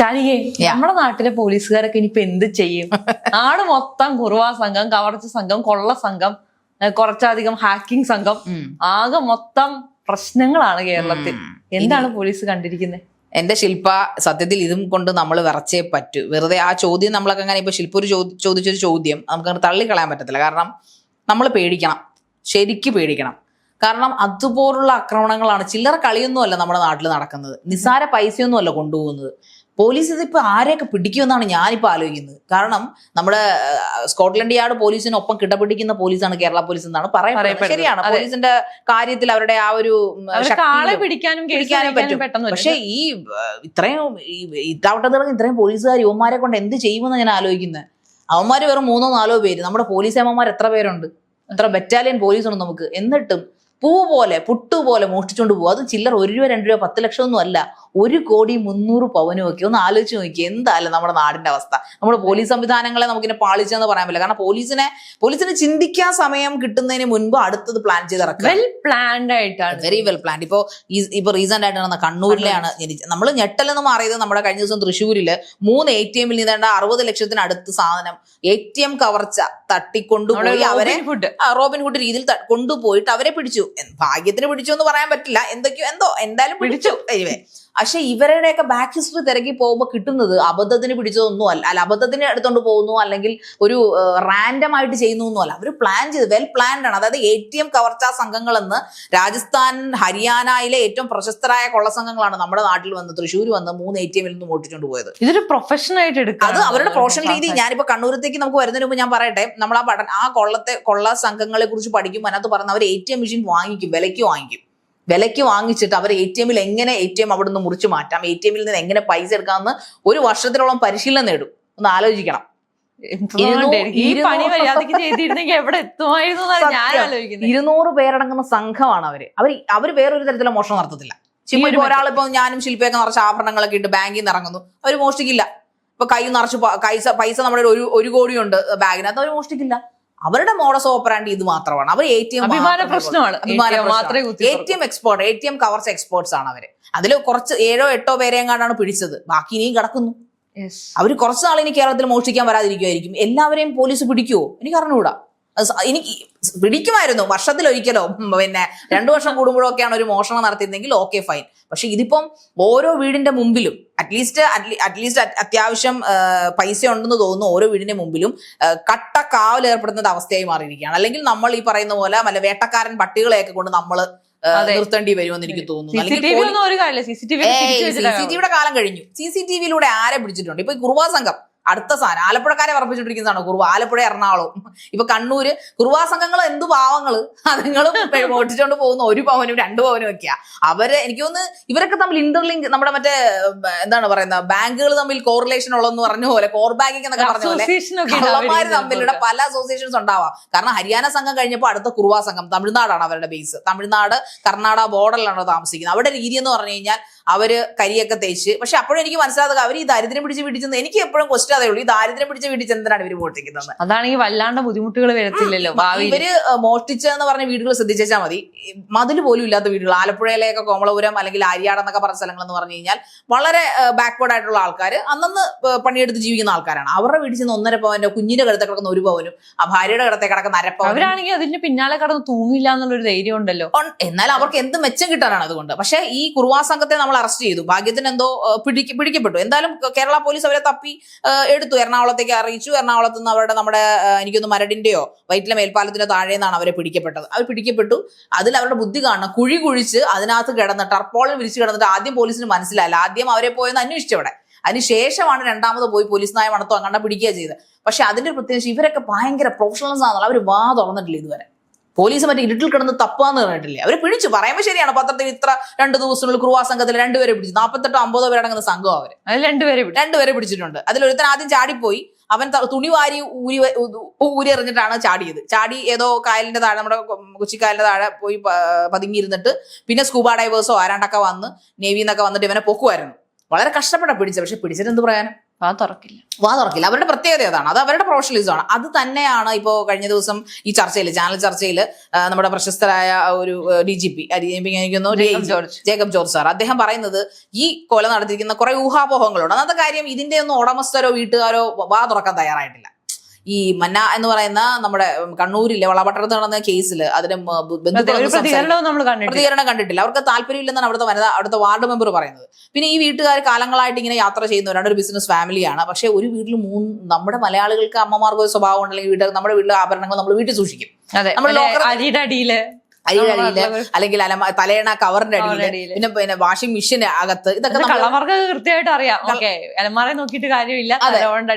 ഷാനികെ നമ്മുടെ നാട്ടിലെ പോലീസുകാരൊക്കെ ഇനിയിപ്പോ എന്ത് ചെയ്യും? നാട് മൊത്തം കുറുവാ സംഘം കവർച്ച സംഘം കൊള്ള സംഘം കുറച്ചധികം ഹാക്കിംഗ് സംഘം. ആകെ മൊത്തം പ്രശ്നങ്ങളാണ് കേരളത്തിൽ. എന്താണ് പോലീസ് കണ്ടിരിക്കുന്നത് എന്റെ ശില്പ സത്യത്തിൽ ഇതും കൊണ്ട് നമ്മൾ വിറച്ചേ പറ്റൂ. വെറുതെ ആ ചോദ്യം നമ്മളൊക്കെ അങ്ങനെ ഇപ്പൊ ശില്പ ഒരു ചോദി- ചോദിച്ചൊരു ചോദ്യം നമുക്ക് തള്ളിക്കളയാൻ പറ്റത്തില്ല. കാരണം നമ്മൾ പേടിക്കണം. ശരിക്ക് പേടിക്കണം. കാരണം അതുപോലുള്ള ആക്രമണങ്ങളാണ് ചില്ലറ കളിയൊന്നുമല്ല നമ്മുടെ നാട്ടിൽ നടക്കുന്നത്. നിസ്സാര പൈസയൊന്നുമല്ല കൊണ്ടുപോകുന്നത്. പോലീസ് ഇതിപ്പോ ആരെയൊക്കെ പിടിക്കുമെന്നാണ് ഞാനിപ്പോ ആലോചിക്കുന്നത്. കാരണം നമ്മുടെ സ്കോട്ട്ലൻഡ് യാർഡ് പോലീസിനൊപ്പം കിടപിടിക്കുന്ന പോലീസാണ് കേരള പോലീസ് എന്നാണ് പറയപ്പെടുന്നത്. ശരിയാണ്. പോലീസിന്റെ കാര്യത്തിൽ അവരുടെ ആ ഒരു ആളെ പിടിക്കാനും പറ്റും. പക്ഷേ. ഈ ഇത്രയും ഇത്താവട്ടത്തിറങ്ങി ഇത്രയും പോലീസുകാർ യുവന്മാരെ കൊണ്ട് എന്ത് ചെയ്യുമെന്ന് ഞാൻ ആലോചിക്കുന്നത്. അവന്മാര് വെറും മൂന്നോ നാലോ പേര്. നമ്മുടെ പോലീസ് അമ്മമാർ എത്ര പേരുണ്ട്? എത്ര ബറ്റാലിയൻ പോലീസ് ഉണ്ട് നമുക്ക്. എന്നിട്ടും പൂ പോലെ പുട്ടു പോലെ മോഷ്ടിച്ചുകൊണ്ട് പോകും അതും ചില്ലർ ഒരു രൂപ രണ്ട് രൂപ പത്ത് ലക്ഷം ഒന്നും അല്ല. ഒരു കോടി മുന്നൂറ് പവനും ഒക്കെ ഒന്ന് ആലോചിച്ച് നോക്കി എന്തായാലും നമ്മുടെ നാടിന്റെ അവസ്ഥ. നമ്മുടെ പോലീസ് സംവിധാനങ്ങളെ നമുക്കിനെ പാളിച്ചെന്ന് പറയാൻ പറ്റില്ല. കാരണം പോലീസിനെ പോലീസിന് ചിന്തിക്കാൻ സമയം കിട്ടുന്നതിന് മുൻപ് അടുത്തത് പ്ലാൻ ചെയ്തിറക്കുക. വെൽ പ്ലാൻഡ് ആയിട്ടാണ്. വെരി വെൽ പ്ലാൻഡ് ഇപ്പോ ഇപ്പൊ റീസെന്റ് ആയിട്ട് നടന്ന ജനിച്ചത് നമ്മൾ ഞെട്ടലെന്ന് മാറിയത് നമ്മുടെ കഴിഞ്ഞ ദിവസം തൃശ്ശൂരിൽ. മൂന്ന് എ ടി എമ്മിൽ നിന്നേണ്ട അറുപത് ലക്ഷത്തിനടുത്ത് സാധനം. എ ടി എം കവർച്ച. തട്ടിക്കൊണ്ടുപോയി അവരെ റോബിൻഹുഡ് ആ, റോബിൻ ഹുഡ് രീതിയിൽ കൊണ്ടുപോയിട്ട് അവരെ പിടിച്ചു. ഭാഗ്യത്തിന് പിടിച്ചു എന്ന് പറയാൻ പറ്റില്ല. എന്തൊക്കെയോ എന്തോ എന്തായാലും പിടിച്ചു. anyway. പക്ഷെ ഇവരുടെയൊക്കെ ബാക്ക് ഹിസ്റ്ററി തിരക്കി പോകുമ്പോൾ കിട്ടുന്നത് അബദ്ധത്തിന് പിടിച്ചതൊന്നും അല്ല. അല്ല അബദ്ധത്തിന് എടുത്തോണ്ട് പോകുന്നു അല്ലെങ്കിൽ ഒരു റാൻഡം ആയിട്ട് ചെയ്യുന്നു അല്ല. അവർ പ്ലാൻ ചെയ്ത് വെൽ പ്ലാൻഡ് ആണ്. അതായത് എ ടി എം കവർച്ചാ സംഘങ്ങൾ എന്ന് രാജസ്ഥാൻ ഹരിയാനയിലെ ഏറ്റവും പ്രശസ്തരായ കൊള്ള സംഘങ്ങളാണ് നമ്മുടെ നാട്ടിൽ വന്ന് തൃശ്ശൂർ വന്ന് മൂന്ന് എ ടി എമ്മിൽ നിന്ന് മോട്ടിച്ചുകൊണ്ട് പോയത്. ഇതൊരു പ്രൊഫഷൻ ആയിട്ട് എടുക്കുക അത് അവരുടെ പ്രൊഫഷണൽ രീതി. ഞാനിപ്പോ കണ്ണൂരത്തേക്ക് നമുക്ക് വരുന്നതിന് മുമ്പ് ഞാൻ പറയട്ടെ നമ്മൾ ആ പഠന ആ കൊള്ളത്തെ കൊള്ള സംഘങ്ങളെ കുറിച്ച് പഠിക്കുമ്പോൾ അതിനകത്ത് പറഞ്ഞ അവർ എ ടി എം മെഷീൻ വാങ്ങിക്കും വിലയ്ക്ക് വാങ്ങിക്കും. വിലയ്ക്ക് വാങ്ങിച്ചിട്ട് അവർ എ ടി എമ്മിൽ എങ്ങനെ എ ടി എം അവിടെ നിന്ന് മുറിച്ച് മാറ്റാം? എ ടി എമ്മിൽ നിന്ന് എങ്ങനെ പൈസ എടുക്കാമെന്ന് ഒരു വർഷത്തിലോളം പരിശീലനം നേടും. ഒന്ന് ആലോചിക്കണം. ഇരുന്നൂറ് പേരടങ്ങുന്ന സംഘമാണ് അവർ. അവർ അവർ വേറൊരു തരത്തിലും മോഷണം നടത്തത്തില്ല. ഇപ്പൊ ഒരാളിപ്പോ ഞാനും ശില്പയൊക്കെ നിറച്ച ആഭരണങ്ങളൊക്കെ ഇട്ട് ബാങ്കിൽ നിന്ന് ഇറങ്ങുന്നു. അവർ മോഷ്ടിക്കില്ല. ഇപ്പൊ കൈ നിറച്ച് പൈസ പൈസ നമ്മുടെ ഒരു ഒരു കോടിയുണ്ട് ബാഗിനകത്ത് അവർ മോഷ്ടിക്കില്ല. അവരുടെ മോഡസ് ഓപ്പറാൻഡി ഇത് മാത്രമാണ്. അവർ എ ടി എം അഭിമാന പ്രശ്നമാണ്. A T M export A T M കവർച്ച എക്സ്പോർട്സ് ആണ് അവർ. അതിൽ കുറച്ച് ഏഴോ എട്ടോ പേരെങ്ങാണ്ടാണ് പിടിച്ചത്. ബാക്കി ഇനിയും കിടക്കുന്നു. അവർ കുറച്ച് നാൾ ഇനി കേരളത്തിൽ മോഷ്ടിക്കാൻ വരാതിരിക്കുമായിരിക്കും എല്ലാവരെയും പോലീസ് പിടിക്കുവോ? എനിക്ക് അറിഞ്ഞുകൂടാ. എനിക്ക് പിടിക്കുമായിരുന്നു. വർഷത്തിൽ ഒരിക്കലോ പിന്നെ രണ്ടു വർഷം കൂടുമ്പോഴൊക്കെയാണ് ഒരു മോഷണം നടത്തിയിരുന്നെങ്കിൽ ഓക്കെ ഫൈൻ പക്ഷെ ഇതിപ്പം ഓരോ വീടിന്റെ മുമ്പിലും അറ്റ്ലീസ്റ്റ് അറ്റ്ലീസ്റ്റ് അത്യാവശ്യം പൈസ ഉണ്ടെന്ന് തോന്നുന്നു ഓരോ വീടിന്റെ മുമ്പിലും കട്ട കാവൽ ഏർപ്പെടുന്ന അവസ്ഥയായി മാറിയിരിക്കുകയാണ്. അല്ലെങ്കിൽ നമ്മൾ ഈ പറയുന്ന പോലെ മല്ല വേട്ടക്കാരൻ പട്ടികളെയൊക്കെ കൊണ്ട് നമ്മൾ. നിർത്തേണ്ടി വരുമെന്ന് എനിക്ക് തോന്നുന്നു. സി അല്ലെങ്കിൽ ടി വി പോലീസ് ഒന്നും ഒരു കാര്യമില്ല. C C T V C C ടിവിയുടെ കാലം കഴിഞ്ഞു. സി സി ടി വിയിലൂടെ ആരെ പിടിച്ചിട്ടുണ്ട്? ഇപ്പൊ ഈ കുറുവാ സംഘം. അടുത്ത സാധനം. ആലപ്പുഴക്കാരെ വർപ്പിച്ചിട്ടിരിക്കുന്നതാണ് കുറുവ? ആലപ്പുഴ എറണാകുളം. ഇപ്പൊ കണ്ണൂര് കുറുവാ സംഘങ്ങൾ എന്ത് പാവങ്ങൾ? അതുങ്ങളും ഓട്ടിച്ചോണ്ട് പോകുന്ന ഒരു പവനും രണ്ട് പവനും ഒക്കെയാ. അവർ എനിക്ക് തോന്നുന്നു ഇവരൊക്കെ തമ്മിൽ ഇന്റർലിങ്ക് നമ്മുടെ മറ്റേ എന്താണ് പറയുന്നത് ബാങ്കുകൾ തമ്മിൽ കോറിലേഷൻ ഉള്ളതെന്ന് പറഞ്ഞ പോലെ കോർ ബാങ്കിങ് എന്നൊക്കെ പറഞ്ഞ പോലെ കള്ളന്മാര് തമ്മിലുള്ള പല അസോസിയേഷൻസ് ഉണ്ടാവാം. കാരണം ഹരിയാന സംഘം കഴിഞ്ഞപ്പോൾ അടുത്ത കുറുവാ സംഘം തമിഴ്നാടാണ് അവരുടെ ബേസ് തമിഴ്നാട് കർണാടക ബോർഡറിലാണ് താമസിക്കുന്നത്. അവരുടെ രീതി എന്ന് പറഞ്ഞു കഴിഞ്ഞാൽ അവർ കരിയൊക്കെ തേച്ച്. പക്ഷെ അപ്പോഴും എനിക്ക് മനസ്സിലാകുക അവർ ഈ ദരിദ്രം പിടിച്ച് പിടിച്ചെന്ന് എനിക്ക് എപ്പോഴും ക്വസ്റ്റൻ അതേ ഉള്ളൂ. ഈ ദാരിദ്ര്യം പിടിച്ച വീട്ടിൽ എന്തിനാണ് ഇവർ മോഷ്ടിക്കുന്നത്. അതാണെങ്കിൽ വല്ലാണ്ട് ബുദ്ധിമുട്ടുകൾ വരത്തില്ലല്ലോ. ഇവർ മോഷ്ടിച്ചെന്ന് പറഞ്ഞ വീടുകൾ ശ്രദ്ധിച്ചാൽ മതി. മതിൽ പോലും ഇല്ലാത്ത വീടുകൾ. ആലപ്പുഴയിലെയൊക്കെ കോമളപുരം അല്ലെങ്കിൽ ആര്യാട് എന്നൊക്കെ പറഞ്ഞ സ്ഥലങ്ങൾ എന്ന് പറഞ്ഞു കഴിഞ്ഞാൽ വളരെ ബാക്ക്വേർഡ് ആയിട്ടുള്ള ആൾക്കാർ അന്നന്ന് പണിയെടുത്ത് ജീവിക്കുന്ന ആൾക്കാരാണ്. അവരുടെ വീട്ടിൽ ചെന്ന് ഒന്നര പവനോ കുഞ്ഞിന്റെ കഴുത്തെ കിടക്കുന്ന ഒരു പവനും ആ ഭാര്യയുടെ കിടത്തെ കിടക്കുന്ന അരപ്പവനും അവരാണെങ്കിൽ അതിന് പിന്നാലെ കടന്ന് തൂങ്ങില്ല എന്നുള്ളൊരു ധൈര്യം ഉണ്ടല്ലോ. എന്നാൽ അവർക്ക് എന്ത് മെച്ചം കിട്ടാനാണ് അതുകൊണ്ട്. പക്ഷെ ഈ കുറുവാ സംഘത്തെ നമ്മൾ അറസ്റ്റ് ചെയ്തു. ഭാഗ്യത്തിന് എന്തോ പിടിക്കപ്പെട്ടു. എന്തായാലും കേരള പോലീസ് അവരെ തപ്പി എടുത്തു. എറണാകുളത്തേക്ക് അറിയിച്ചു. എറണാകുളത്ത് നിന്ന് അവരുടെ നമ്മുടെ എനിക്കൊന്ന് മരടിന്റെയോ വൈറ്റിലെ മേൽപ്പാലത്തിന്റെ താഴെ നിന്നാണ് അവരെ പിടിക്കപ്പെട്ടത്. അവർ പിടിക്കപ്പെട്ടു. അതിൽ അവരുടെ ബുദ്ധി കാണണം. കുഴി കുഴിച്ച് അതിനകത്ത് കിടന്ന് ടർപ്പോളിൽ വിരിച്ച് കിടന്നിട്ട് ആദ്യം പോലീസിന് മനസ്സിലായില്ല. ആദ്യം അവരെ പോയെന്ന് അന്വേഷിച്ചു അവിടെ. അതിനുശേഷമാണ് രണ്ടാമത് പോയി പോലീസ് നായ മണത്തോ അങ്ങനെ പിടിക്കുക ചെയ്തത്. പക്ഷെ അതിന്റെ പ്രത്യേകിച്ച് ഇവരൊക്കെ ഭയങ്കര പ്രൊഫഷണൽസ് ആണെന്നുള്ള അവർ വാ തുറന്നിട്ടില്ല ഇതുവരെ. പോലീസ് മറ്റേ ഇരുട്ടിൽ കിടന്ന് തപ്പാന്ന് പറഞ്ഞിട്ടില്ലേ? അവർ പിടിച്ചു. പറയുമ്പോൾ ശരിയാണ്. പത്രത്തിൽ ഇത്ര രണ്ട് ദിവസത്തിനുള്ളിൽ കുറുവാ സംഘത്തിൽ രണ്ടുപേരെ പിടിച്ചു. നാൽപ്പത്തെട്ടോ അമ്പതോ പേരടങ്ങുന്ന സംഘം അവർ രണ്ടുപേരെ രണ്ടുപേരെ പിടിച്ചിട്ടുണ്ട്. അതിൽ ഒരുത്തൻ ആദ്യം ചാടിപ്പോയി. അവൻ തുണി വാരി ഊരി ഊരി എറിഞ്ഞിട്ടാണ് ചാടിയത്. ചാടി ഏതോ കായലിന്റെ താഴെ നമ്മുടെ കൊച്ചിക്കായലിന്റെ താഴെ പോയി പതുങ്ങിയിരുന്നിട്ട് പിന്നെ സ്കൂബ ഡൈവേഴ്സോ ആരാണ്ടൊക്കെ വന്ന് നേവിന്നൊക്കെ വന്നിട്ട് ഇവനെ പൊക്കുമായിരുന്നു വളരെ കഷ്ടപ്പെട്ടാണ് പിടിച്ചത്. പക്ഷെ പിടിച്ചിട്ട് എന്ത് പറയാനും? ആ തുറക്കില്ല. വാ തുറക്കില്ല. അവരുടെ പ്രത്യേകത അതാണ് അത് അവരുടെ പ്രൊഫഷണലിസം ആണ്. അത് തന്നെയാണ് ഇപ്പോൾ കഴിഞ്ഞ ദിവസം ഈ ചർച്ചയിൽ ചാനൽ ചർച്ചയിൽ നമ്മുടെ പ്രശസ്തരായ ഒരു D G P George. Jacob George sir. അദ്ദേഹം പറയുന്നത് ഈ കൊല നടത്തിയിരിക്കുന്ന കുറെ ഊഹാപോഹങ്ങളുണ്ട്. അന്നത്തെ കാര്യം ഇതിന്റെ ഒന്നും ഉടമസ്ഥരോ വീട്ടുകാരോ വാ തുറക്കാൻ തയ്യാറായിട്ടില്ല. ഈ മന്ന എന്ന് പറയുന്ന നമ്മുടെ കണ്ണൂരിലെ വളപട്ടണത്ത് നടന്ന കേസിൽ അതിന് പ്രതികരണം കണ്ടിട്ടില്ല. അവർക്ക് താല്പര്യമില്ലെന്നാണ് അവിടുത്തെ വനിത അവിടുത്തെ വാർഡ് മെമ്പർ പറയുന്നത്. പിന്നെ ഈ വീട്ടുകാർ കാലങ്ങളായിട്ട് ഇങ്ങനെ യാത്ര ചെയ്യുന്നവരാണ്. ഒരു ബിസിനസ് ഫാമിലിയാണ് പക്ഷെ ഒരു വീട്ടിൽ മൂന്ന് നമ്മുടെ മലയാളികൾക്ക് അമ്മമാർക്ക് ഒരു സ്വഭാവം ഉണ്ടെങ്കിൽ വീട്ടുകാർ നമ്മുടെ വീട്ടിലെ ആഭരണങ്ങൾ നമ്മൾ വീട്ടിൽ സൂക്ഷിക്കും. ലോക്കർ- അരിയുടെ അരിയുടെ അടിയിൽ അല്ലെങ്കിൽ അലമ തലേണ കവറിന്റെ അടിയിൽ അടിയിൽ. പിന്നെ പിന്നെ വാഷിംഗ് മെഷീൻ അകത്ത് ഇതൊക്കെ കളവർക്ക് കൃത്യമായിട്ട് അറിയാം അലമാറ നോക്കിയിട്ട് കാര്യമില്ല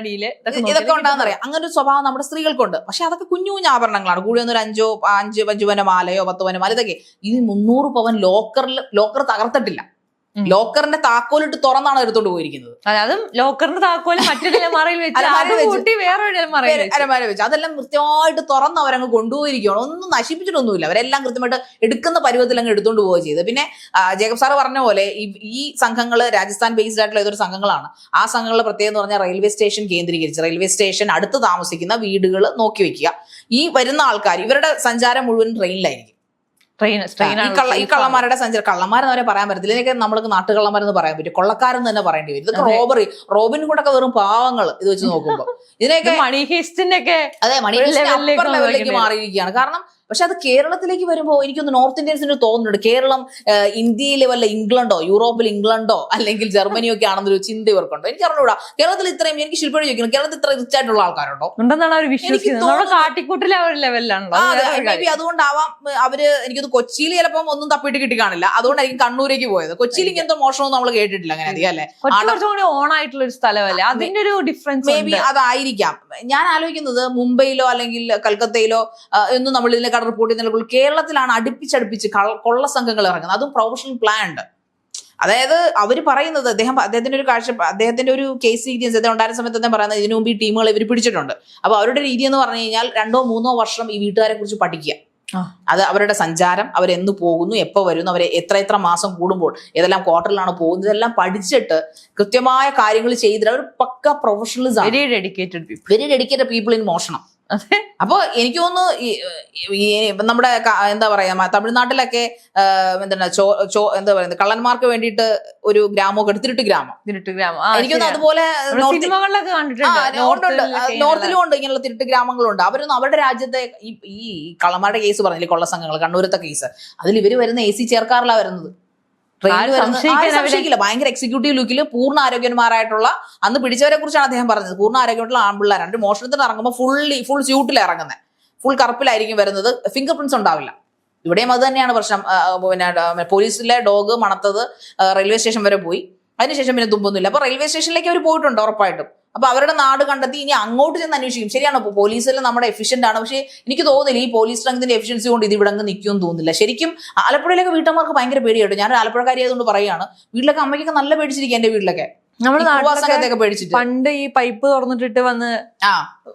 അടിയിൽ ഇതൊക്കെ ഉണ്ടാകുന്നറിയാം അങ്ങനെ ഒരു സ്വഭാവം നമ്മുടെ സ്ത്രീകൾക്കുണ്ട് പക്ഷെ അതൊക്കെ കുഞ്ഞു കുഞ്ഞു ആഭരണങ്ങളാണ് കൂടി ഒരു അഞ്ചോ അഞ്ച് അഞ്ചു പവന മാലയോ പത്ത് പവന മാല ഇതൊക്കെ ഇത് മുന്നൂറ് പവൻ ലോക്കറിൽ ലോക്കർ തകർത്തിട്ടില്ല. ലോക്കറിന്റെ താക്കോലിട്ട് തുറന്നാണ് എടുത്തോണ്ട് പോയിരിക്കുന്നത്. അതെ, ലോക്കറിന്റെ താക്കോൽ മറ്റൊരു അലമാറയിൽ വെച്ച് വേറെ വെച്ച്. അതെല്ലാം കൃത്യമായിട്ട് തുറന്ന് അവരങ്ങ് കൊണ്ടുപോയിരിക്കുകയാണ്. ഒന്നും നശിപ്പിച്ചിട്ടൊന്നുമില്ല. അവരെല്ലാം കൃത്യമായിട്ട് എടുക്കുന്ന പരുവത്തിൽ അങ്ങ് എടുത്തോണ്ട് പോവുക ചെയ്ത് പിന്നെ ജേക്കബ് സാർ പറഞ്ഞ പോലെ ഈ ഈ സംഘങ്ങൾ രാജസ്ഥാൻ ബേസ്ഡ് ആയിട്ടുള്ള ഏതൊരു സംഘങ്ങളാണ് ആ സംഘങ്ങളുടെ പ്രത്യേകത എന്ന് പറഞ്ഞാൽ റെയിൽവേ സ്റ്റേഷൻ കേന്ദ്രീകരിച്ച് റെയിൽവേ സ്റ്റേഷൻ അടുത്ത് താമസിക്കുന്ന വീടുകൾ നോക്കി വെക്കുക. ഈ വരുന്ന ആൾക്കാർ ഇവരുടെ സഞ്ചാരം മുഴുവൻ ട്രെയിനിലായിരിക്കും ട്രെയിൻ ഈ കള്ളന്മാരുടെ സഞ്ചാരം കള്ളന്മാരെന്ന് വരെ പറയാൻ പറ്റത്തില്ല. ഇതിനൊക്കെ നമ്മൾക്ക് നാട്ടുകള്ളന്മാരെന്ന് പറയാൻ പറ്റും. കൊള്ളക്കാരെന്ന് തന്നെ പറയേണ്ടി വരും. ഇതൊക്കെ റോബറി റോബിൻ കൂടൊക്കെ വെറും പാവങ്ങൾ ഇത് വെച്ച് നോക്കുമ്പോൾ ഇതിനൊക്കെ മണി ഹേസ്റ്റിന്റെ ഒക്കെ അതെ മണി ഹിസ്റ്റിന്റെ ലെവലിലേക്ക് അപ്പർ ലെവലിലേക്ക് വന്നിരിക്കുകയാണ്. മാറിയിരിക്കുകയാണ്. കാരണം പക്ഷെ അത് കേരളത്തിലേക്ക് വരുമ്പോൾ എനിക്കൊന്ന് നോർത്ത് ഇന്ത്യൻസിന് തോന്നുന്നുണ്ട് കേരളം ഇന്ത്യയിലെ വല്ല ഇംഗ്ലണ്ടോ യൂറോപ്പിൽ ഇംഗ്ലണ്ടോ അല്ലെങ്കിൽ ജർമ്മനിയോ ഒക്കെ ആണെന്നൊരു ചിന്ത ഇവർക്കുണ്ടോ. എനിക്ക് അറിഞ്ഞൂടാ. കേരളത്തിൽ ഇത്രയും എനിക്ക് ശില്പടി ചോദിക്കണം കേരളത്തിൽ ഇത്ര റിച്ച് ആയിട്ടുള്ള ആൾക്കാരുണ്ടോ? കാട്ടിക്കൂട്ടിലെ അതുകൊണ്ടാവാം അവർ എനിക്കൊന്ന് കൊച്ചിയിൽ ചിലപ്പം ഒന്നും തപ്പിട്ട് കിട്ടി കാണില്ല അതുകൊണ്ടായിരിക്കും കണ്ണൂരേക്ക് പോയത്. കൊച്ചിയിൽ ഇങ്ങനത്തെ മോഷണമൊന്നും നമ്മൾ കേട്ടിട്ടില്ല അങ്ങനെ അധികം അല്ലേ? ഓൺ ആയിട്ടുള്ള ഒരു സ്ഥലമല്ലേ? അതിന്റെ ഒരു ഡിഫറൻസ് മേ ബി അതായിരിക്കാം. ഞാൻ ആലോചിക്കുന്നത് മുംബൈയിലോ അല്ലെങ്കിൽ കൽക്കത്തയിലോ എന്നും ഒന്നും നമ്മൾ ഇതിനെക്കാൾ റിപ്പോർട്ട് ചെയ്യുന്നില്ല കേരളത്തിലാണ് അടുപ്പിച്ചടുപ്പിച്ച് കൊള്ള സംഘങ്ങൾ ഇറങ്ങുന്നത്. അതും പ്രൊഫഷണൽ പ്ലാൻഡ് അതായത് അവർ പറയുന്നത് അദ്ദേഹം അദ്ദേഹത്തിന്റെ ഒരു കാഴ്ച അദ്ദേഹത്തിന്റെ ഒരു കേസ് രീതി അദ്ദേഹം ഉണ്ടായിരുന്ന സമയത്ത് അദ്ദേഹം പറയുന്നത് ഇതിനു മുമ്പ് ഈ ടീമുകൾ ഇവർ പിടിച്ചിട്ടുണ്ട്. അപ്പൊ അവരുടെ രീതി എന്ന് പറഞ്ഞു കഴിഞ്ഞാൽ രണ്ടോ മൂന്നോ വർഷം ഈ വീട്ടുകാരെ കുറിച്ച് പഠിക്കുക. അത് അവരുടെ സഞ്ചാരം അവരെന്ന് പോകുന്നു എപ്പോ വരുന്നു അവരെ എത്ര എത്ര മാസം കൂടുമ്പോൾ ഏതെല്ലാം ക്വാർട്ടറിലാണ് പോകുന്നത് ഇതെല്ലാം പഠിച്ചിട്ട് കൃത്യമായ കാര്യങ്ങൾ ചെയ്തിട്ട് അവർ pakka professionalism very dedicated people very dedicated people in മോഷണം അതെ. അപ്പൊ എനിക്ക് തോന്നുന്നു നമ്മുടെ എന്താ പറയാ തമിഴ്നാട്ടിലൊക്കെ എന്താ എന്താണ് ചോ ചോ എന്താ പറയുന്നത് കള്ളന്മാർക്ക് വേണ്ടിയിട്ട് ഒരു ഗ്രാമമൊക്കെ എടുത്തിട്ട് ഗ്രാമം. തിരുട്ട് ഗ്രാമം. എനിക്ക് തോന്നുന്നു അതുപോലെ സിനിമകളിലൊക്കെ കണ്ടിട്ടുണ്ട്. നോർത്തിലും ഉണ്ട് ഇങ്ങനെയുള്ള തിരുട്ട് ഗ്രാമങ്ങളുണ്ട്. അവരൊന്നും അവരുടെ രാജ്യത്തെ ഈ ഈ കള്ളന്മാരുടെ കേസ് പറഞ്ഞില്ലേ കൊള്ള സംഘങ്ങൾ കണ്ണൂരത്തെ കേസ് അതിൽ ഇവർ വരുന്ന എ സി ചേർക്കാറില്ല വരുന്നത്. സംശയിക്കില്ല. ഭയങ്കര എക്സിക്യൂട്ടീവ് ലുക്കിൽ പൂർണ ആരോഗ്യന്മാരായിട്ടുള്ള അന്ന് പിടിച്ചവരെ കുറിച്ചാണ് അദ്ദേഹം പറഞ്ഞത്. പൂർണ ആരോഗ്യമായിട്ടുള്ള ആൺപിള്ളേരാണ്. മോഷണത്തിന് ഇറങ്ങുമ്പോൾ ഫുള്ളി ഫുൾ സ്യൂട്ടിൽ ഇറങ്ങുന്നത് ഫുൾ കറുപ്പിലായിരിക്കും വരുന്നത്. ഫിംഗർ പ്രിന്റ്സ് ഉണ്ടാവില്ല. ഇവിടെയും അത് തന്നെയാണ് പ്രശ്നം. പിന്നെ പോലീസിലെ ഡോഗ് മണത്തത് റെയിൽവേ സ്റ്റേഷൻ വരെ പോയി. അതിനുശേഷം പിന്നെ തുമ്പൊന്നുമില്ല. അപ്പൊ റെയിൽവേ സ്റ്റേഷനിലേക്ക് അവർ പോയിട്ടുണ്ട് ഉറപ്പായിട്ടും. അപ്പൊ അവരുടെ നാട് കണ്ടെത്തി ഇനി അങ്ങോട്ട് ചെന്ന് അന്വേഷിക്കും. ശരിയാണ്? പോലീസിൽ നമ്മുടെ എഫിഷ്യന്റ് ആണ്. പക്ഷേ എനിക്ക് തോന്നുന്നില്ല ഈ പോലീസ് സ്ട്രെങ്തിന്റെ എഫിഷ്യൻസി കൊണ്ട് ഇത് ഇവിടെ അങ്ങ് നിൽക്കുമെന്ന് തോന്നുന്നില്ല. ശരിക്കും ആലപ്പുഴയിലൊക്കെ വീട്ടമ്മമാർക്ക് ഭയങ്കര പേടിയായിട്ട് ഞാൻ ആലപ്പുഴക്കാരി ആയതുകൊണ്ട് പറയുകയാണ്. വീട്ടിലൊക്കെ അമ്മയ്ക്കൊക്കെ നല്ല പേടിച്ചിരിക്കും എന്റെ വീട്ടിലൊക്കെ. നമ്മുടെ പേടിച്ചിട്ട്. പണ്ട് ഈ പൈപ്പ് തുറന്നിട്ടിട്ട് വന്ന്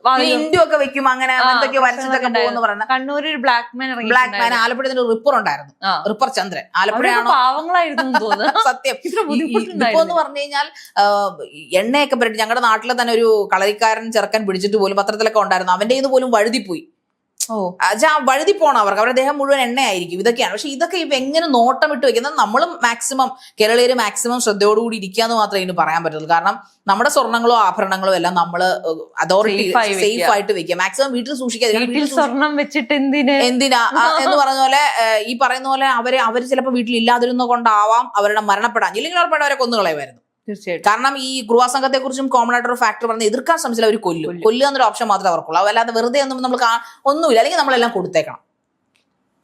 വാതിൽ ഒക്കെ വെക്കും അങ്ങനെ കണ്ണൂർ എന്തൊക്കെയോ വരച്ചിട്ടൊക്കെ പോകുന്ന പറയുന്ന Kannur black man black man Alappuzha ripper ഉണ്ടായിരുന്നു. റിപ്പർ ചന്ദ്രൻ. ആലപ്പുഴയാണോ? പാവങ്ങളായിരുന്നു തോന്നുന്നു. സത്യം. ഇതിപ്പോ എന്ന് പറഞ്ഞു കഴിഞ്ഞാൽ എണ്ണയൊക്കെ ഞങ്ങളുടെ നാട്ടിലെ തന്നെ ഒരു കളരിക്കാരൻ ചെറുക്കൻ പിടിച്ചിട്ട് പോലും പത്രത്തിലൊക്കെ ഉണ്ടായിരുന്നു. അവന്റെ ഇത് പോലും വഴുതിപ്പോയി. വഴുതി പോണം അവർക്ക്. അവരുടെ ദേഹം മുഴുവൻ എണ്ണയായിരിക്കും. ഇതൊക്കെയാണ്. പക്ഷെ ഇതൊക്കെ ഇപ്പൊ എങ്ങനെ നോട്ടം ഇട്ട് വെക്കുന്നത് നമ്മളും മാക്സിമം കേരളീയർ മാക്സിമം ശ്രദ്ധയോടുകൂടി ഇരിക്കാന്ന് മാത്രമേ ഇതിന് പറയാൻ പറ്റുള്ളൂ കാരണം നമ്മുടെ സ്വർണങ്ങളോ ആഭരണങ്ങളോ എല്ലാം നമ്മൾ അതോറിറ്റി സേഫ് ആയിട്ട് വെക്കുക. മാക്സിമം വീട്ടിൽ സൂക്ഷിക്കാതെ വീട്ടിൽ സ്വർണം വെച്ചിട്ട് എന്തിനാ? എന്തിനാ? എന്ന് പറഞ്ഞ പോലെ ഈ പറയുന്ന പോലെ അവർ അവർ ചിലപ്പോൾ വീട്ടിൽ ഇല്ലാതിരുന്ന കൊണ്ടാവാം അവരുടെ മരണപ്പെടാൻ. ഇല്ലെങ്കിൽ ഉറപ്പായിട്ട് അവരെ കൊന്നുകളയുമായിരുന്നു. തീർച്ചയായിട്ടും. കാരണം ഈ ഗുരുവാ സംഘത്തെ കുറിച്ചും കോമൺ ആയിട്ട് ഒരു ഫാക്ടർ പറഞ്ഞ് എതിർക്കാൻ ശ്രമിച്ചാൽ അവർ കൊല്ലും. കൊല്ലും. കൊല്ലുക എന്നൊരു ഓപ്ഷൻ മാത്രമേ അവർക്കുള്ളൂ. അല്ലാതെ വെറുതെ ഒന്നും നമ്മൾ ഒന്നുമില്ല. അല്ലെങ്കിൽ നമ്മളെല്ലാം കൊടുത്തേക്കണം.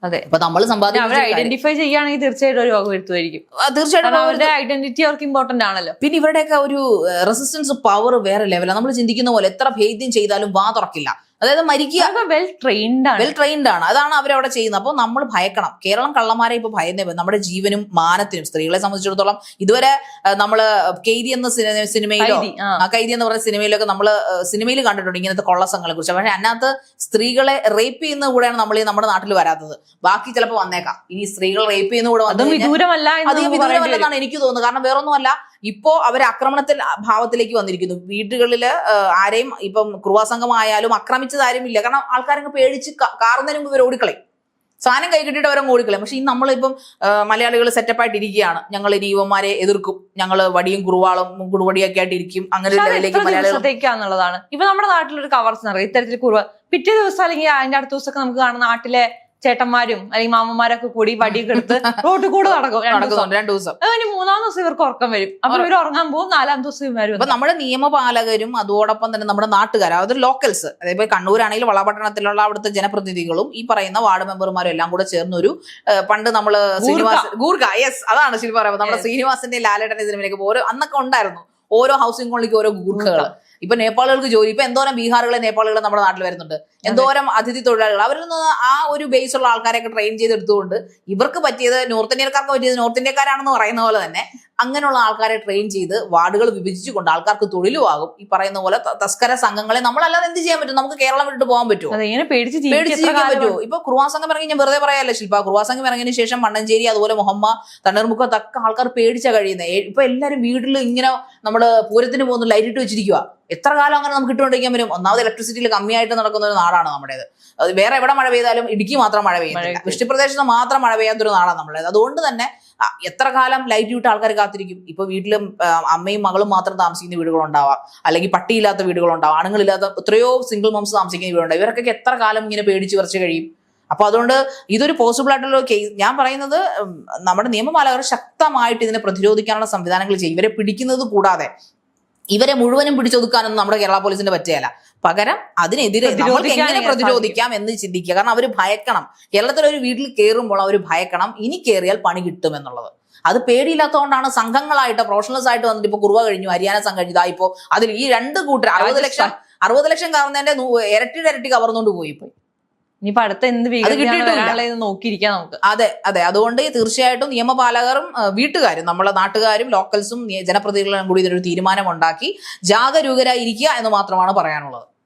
അതെ. അപ്പൊ നമ്മൾ അവരെ ഐഡന്റിഫൈ ചെയ്യുകയാണെങ്കിൽ തീർച്ചയായിട്ടും ഒരു വക വരുത്തുമായിരിക്കും. തീർച്ചയായിട്ടും അവരുടെ ഐഡന്റിറ്റി അവർക്ക് ഇമ്പോർട്ടന്റ് ആണല്ലോ. പിന്നെ ഇവരുടെയൊക്കെ ഒരു റെസിസ്റ്റൻസ് പവർ വേറെ ലെവലാണ് നമ്മൾ ചിന്തിക്കുന്ന പോലെ എത്ര ഭേദ്യം ചെയ്താലും വാ തുറക്കില്ല. അതായത് മരിക്കുക വെൽ ട്രെയിൻഡ് ആണ്. വെൽ ട്രെയിൻഡ് ആണ്. അതാണ് അവരവിടെ ചെയ്യുന്നത്. അപ്പോൾ നമ്മൾ ഭയക്കണം. കേരളം കള്ളന്മാരെ ഇപ്പൊ ഭയന്നേ. നമ്മുടെ ജീവനും മാനത്തിനും. സ്ത്രീകളെ സംബന്ധിച്ചിടത്തോളം ഇതുവരെ നമ്മൾ നമ്മൾ കെയ്തി എന്ന സിനി- സിനിമയിലോ കൈതി എന്ന് പറഞ്ഞ സിനിമയിലൊക്കെ നമ്മൾ സിനിമയിൽ കണ്ടിട്ടുണ്ട് ഇങ്ങനത്തെ കൊള്ളസങ്ങളെ കുറിച്ച്. പക്ഷെ അതിനകത്ത് സ്ത്രീകളെ റേപ്പ് ചെയ്യുന്ന കൂടെയാണ് നമ്മൾ ഈ നമ്മുടെ നാട്ടിൽ വരാത്തത്. ബാക്കി ചിലപ്പോൾ വന്നേക്കാം. ഇനി സ്ത്രീകൾ റേപ്പ് ചെയ്യുന്ന കൂടെ അതും വിദൂരമല്ല. വിദൂരമല്ലെന്നാണ് എനിക്ക് തോന്നുന്നത്. കാരണം വേറൊന്നുമല്ല ഇപ്പോ അവർ ആക്രമണത്തിൽ ഭാവത്തിലേക്ക് വന്നിരിക്കുന്നു. വീടുകളിൽ ആ, ആരെയും ഇപ്പം ക്രൂവാസംഗമായാലും ആക്രമിച്ചത് ആരും ആരുമില്ല. കാരണം ആൾക്കാരങ്ങ് പേടിച്ച് കാറുന്നതിന് മുമ്പ് ഇവർ ഓടിക്കളയും. സാധനം കൈ കിട്ടിയിട്ട് അവരങ്ങ് ഓടിക്കളയും. പക്ഷെ ഈ നമ്മളിപ്പം മലയാളികൾ സെറ്റപ്പായിട്ട് ഇരിക്കുകയാണ് ഞങ്ങൾ ഇനി യുവന്മാരെ എതിർക്കും. ഞങ്ങൾ വടിയും കുറുവാളും കുടുവടിയൊക്കെ ആയിട്ട് ഇരിക്കും അങ്ങനെ ലെവലിലേക്ക് ഇപ്പൊ നമ്മുടെ നാട്ടിലൊരു കവർച്ച ഇത്തരത്തിൽ കുറുവ പിറ്റേ ദിവസം അല്ലെങ്കിൽ അതിന്റെ അടുത്ത ദിവസമൊക്കെ നമുക്ക് കാണുന്ന നാട്ടിലെ ചേട്ടന്മാരും അല്ലെങ്കിൽ മാമന്മാരൊക്കെ കൂടി വടിയൊക്കെ എടുത്ത് റോട്ടിൽ കൂടെ നടക്കും രണ്ടു ദിവസം. അതിന് മൂന്നാം ദിവസം ഇവർക്ക് ഉറക്കം വരും. അപ്പൊ ഇവർ ഉറങ്ങാൻ പോകും. നാലാം ദിവസം വരും അപ്പൊ നമ്മുടെ നിയമപാലകരും അതോടൊപ്പം തന്നെ നമ്മുടെ നാട്ടുകാർ അതായത് ലോക്കൽസ് അതായത് കണ്ണൂരാണെങ്കിൽ വളപട്ടണത്തിലുള്ള അവിടുത്തെ ജനപ്രതിനിധികളും ഈ പറയുന്ന വാർഡ് മെമ്പർമാരും എല്ലാം കൂടെ ചേർന്നൊരു ഒരു പണ്ട് നമ്മൾ ശ്രീനിവാസ് ഗൂർഖ യെസ് അതാണ് ശരി പറയുന്നത്. നമ്മുടെ ശ്രീനിവാസിന്റെ ലാലേട്ടന്റെ സിനിമയിലേക്ക് പോലും അന്നൊക്കെ ഉണ്ടായിരുന്നു. ഓരോ ഹൗസിംഗ് കോളിലേക്ക് ഓരോ ഗൂർഖകൾ ഇപ്പൊ നേപ്പാളുകൾക്ക് ജോലി ഇപ്പൊ എന്തോരം ബീഹാറുകളെ നേപ്പാളുകളെ നമ്മുടെ നാട്ടിൽ വരുന്നുണ്ട്. എന്തോരം അതിഥി തൊഴിലാളികൾ അവരിൽ നിന്ന് ആ ഒരു ബേസ് ഉള്ള ആൾക്കാരെയൊക്കെ ട്രെയിൻ ചെയ്തെടുത്തുകൊണ്ട് ഇവർക്ക് പറ്റിയത് നോർത്ത് ഇന്ത്യക്കാർക്ക് പറ്റിയത് നോർത്ത് ഇന്ത്യക്കാരാണെന്ന് പറയുന്ന പോലെ തന്നെ അങ്ങനെയുള്ള ആൾക്കാരെ ട്രെയിൻ ചെയ്ത് വാർഡുകൾ വിഭജിച്ചുകൊണ്ട് ആൾക്കാർക്ക് തൊഴിലുമാകും. ഈ പറയുന്ന പോലെ തസ്കര സംഘങ്ങളെ നമ്മളല്ലാതെ എന്ത് ചെയ്യാൻ പറ്റും? നമുക്ക് കേരളം വിട്ടിട്ട് പോകാൻ പറ്റുമോ പേടിച്ച് ജീവിക്കാൻ പറ്റുമോ ഇപ്പൊ കുറുവാ സംഘം ഇറങ്ങി ഞാൻ വെറുതെ പറയാല്ല ശില്പ? കുറുവാ സംഘം ഇറങ്ങിയതിന് ശേഷം മണ്ണഞ്ചേരി അതുപോലെ മുഹമ്മ തണ്ണീർമുഖത്തൊക്കെ ആൾക്കാർ പേടിച്ചാ കഴിയുന്നത് ഇപ്പൊ എല്ലാരും വീട്ടിൽ ഇങ്ങനെ നമ്മൾ പൂരത്തിന് പോകുന്ന ലൈറ്റ് ഇട്ട് വെച്ചിരിക്കുക എത്ര കാലം അങ്ങനെ നമുക്ക് ഇട്ടുകൊണ്ടിരിക്കാൻ വരും ഒന്നാമത് ഇലക്ട്രിസിറ്റിയിൽ കമ്മിയായിട്ട് നടക്കുന്ന ഒരു നാടാണ് നമ്മുടേത്. അത് വേറെ എവിടെ മഴ പെയ്താലും ഇടുക്കി മാത്രം മഴ പെയ്യുന്നില്ല വൃഷ്ടിപ്രദേശത്ത് മാത്രം മഴ പെയ്യാത്തൊരു നാടാണ് നമ്മളേത് അതുകൊണ്ട് തന്നെ എത്ര കാലം ലൈറ്റ് ഇട്ട് ആൾക്കാർ കാത്തിരിക്കും? ഇപ്പൊ വീട്ടിലും അമ്മയും മകളും മാത്രം താമസിക്കുന്ന വീടുകളുണ്ടാവാം. അല്ലെങ്കിൽ പട്ടിയില്ലാത്ത വീടുകളുണ്ടാവാം. ആണുങ്ങളില്ലാത്ത എത്രയോ സിംഗിൾ മോംസ് താമസിക്കുന്ന വീടുണ്ടാവും ഇവർക്കൊക്കെ എത്ര കാലം ഇങ്ങനെ പേടിച്ച് വരച്ച് കഴിയും? അപ്പൊ അതുകൊണ്ട് ഇതൊരു പോസിബിൾ ആയിട്ടുള്ള കേസ് ഞാൻ പറയുന്നത് നമ്മുടെ നിയമപാലകർ ശക്തമായിട്ട് ഇതിനെ പ്രതിരോധിക്കാനുള്ള സംവിധാനങ്ങൾ ചെയ്യും. ഇവരെ പിടിക്കുന്നത് കൂടാതെ ഇവരെ മുഴുവനും പിടിച്ചൊതുക്കാനൊന്നും നമ്മുടെ കേരള പോലീസിന്റെ പറ്റുകയല്ല. പകരം അതിനെതിരെ നമ്മൾക്ക് എങ്ങനെ പ്രതിരോധിക്കാം എന്ന് ചിന്തിക്കുക. കാരണം അവർ ഭയക്കണം. കേരളത്തിൽ ഒരു വീട്ടിൽ കയറുമ്പോൾ അവർ ഭയക്കണം. ഇനി കയറിയാൽ പണി കിട്ടും എന്നുള്ളത്. അത് പേടിയില്ലാത്തതുകൊണ്ടാണ് സംഘങ്ങളായിട്ട് പ്രൊഫഷണൽസ് ആയിട്ട് വന്നിട്ട് ഇപ്പൊ കുറുവ കഴിഞ്ഞു ഹരിയാന സംഘം കഴിഞ്ഞു ഇതാ ഇപ്പോ അതിൽ ഈ രണ്ട് കൂട്ടർ അറുപത് ലക്ഷം അറുപത് ലക്ഷം കവർന്നതിന്റെ ഇരട്ടി ഇരട്ടിയുടെ ഇരട്ടി കവർന്നുകൊണ്ട് പോയി ഇനിയിപ്പൊ അടുത്ത എന്ത്. വികസനം നോക്കിയിരിക്കാം നമുക്ക്? അതെ അതെ. അതുകൊണ്ട് തീർച്ചയായിട്ടും നിയമപാലകരും വീട്ടുകാരും നമ്മളെ നാട്ടുകാരും ലോക്കൽസും ജനപ്രതിനിധികളും കൂടി ഇതിനൊരു തീരുമാനം ഉണ്ടാക്കി ജാഗരൂകരായിരിക്കുക എന്ന് മാത്രമാണ് പറയാനുള്ളത്.